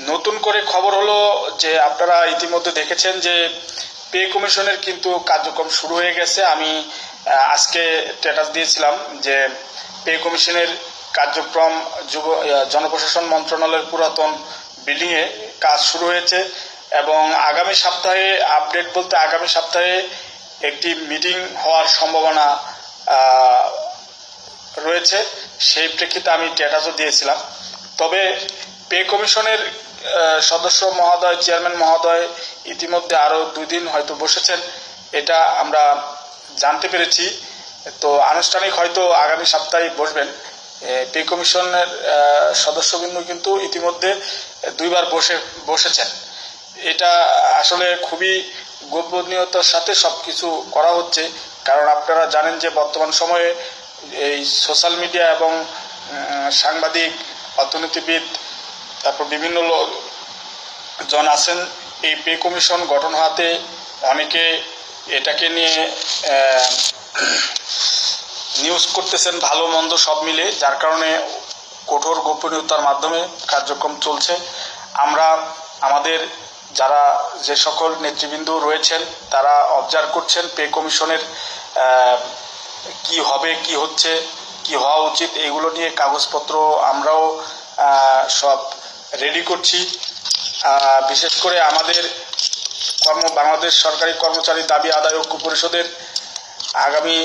নতুন করে খবর হলো যে আপনারা ইতিমধ্যে দেখেছেন যে পে কমিশনের কিন্তু কার্যক্রম শুরু হয়ে গেছে। আমি আজকে স্ট্যাটাস দিয়েছিলাম যে পে কমিশনের কার্যক্রম যুব জনপ্রশাসন মন্ত্রণালয়ের পুরাতন বিল্ডিংয়ে কাজ শুরু হয়েছে এবং আগামী সপ্তাহে আপডেট বলতে আগামী সপ্তাহে একটি মিটিং হওয়ার সম্ভাবনা রয়েছে। সেই প্রেক্ষিতে আমি স্ট্যাটাসও দিয়েছিলাম। তবে পে কমিশনের সদস্য মহোদয়, চেয়ারম্যান মহোদয় ইতিমধ্যে আরও দুই দিন হয়তো বসেছেন। এটা আমরা জানতে পেরেছি। তো আনুষ্ঠানিক হয়তো আগামী সপ্তাহে বসবেন। পে কমিশনের সদস্যবৃন্দ কিন্তু ইতিমধ্যে দুইবার বসে, বসেছেন। এটা আসলে খুবই গোপনীয়তার সাথে সব কিছু করা হচ্ছে। কারণ আপনারা জানেন যে বর্তমান সময়ে এই সোশ্যাল মিডিয়া এবং সাংবাদিক, অর্থনীতিবিদ তারপর বিভিন্ন জন আছেন, এই পে কমিশন গঠন হওয়াতে অনেকে এটাকে নিয়ে নিউজ করতেছেন ভালো মন্দ সব মিলে, যার কারণে কঠোর গোপনীয়তার মাধ্যমে কার্যক্রম চলছে। আমরা আমাদের যারা যে সকল নেতৃবৃন্দ রয়েছেন, তারা অবজার্ভ করছেন পে কমিশনের কি হবে, কি হচ্ছে, কি হওয়া উচিত, এগুলো নিয়ে কাগজপত্র আমরাও সব রেডি করছি। বিশেষ করে আমাদের কর্ম, বাংলাদেশ সরকারি কর্মচারী দাবি আদায় ঐক্য পরিষদের আগামী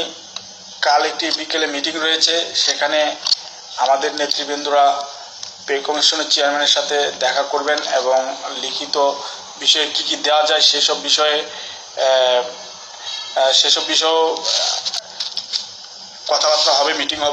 কাল একটি বিকেলে মিটিং রয়েছে। সেখানে আমাদের নেতৃবৃন্দরা পে কমিশনের চেয়ারম্যানের সাথে দেখা করবেন এবং লিখিত বিষয়ে কী কী দেওয়া যায় সেসব বিষয়ে সেসব বিষয়েও কথাবার্তা হবে মিটিং হবে।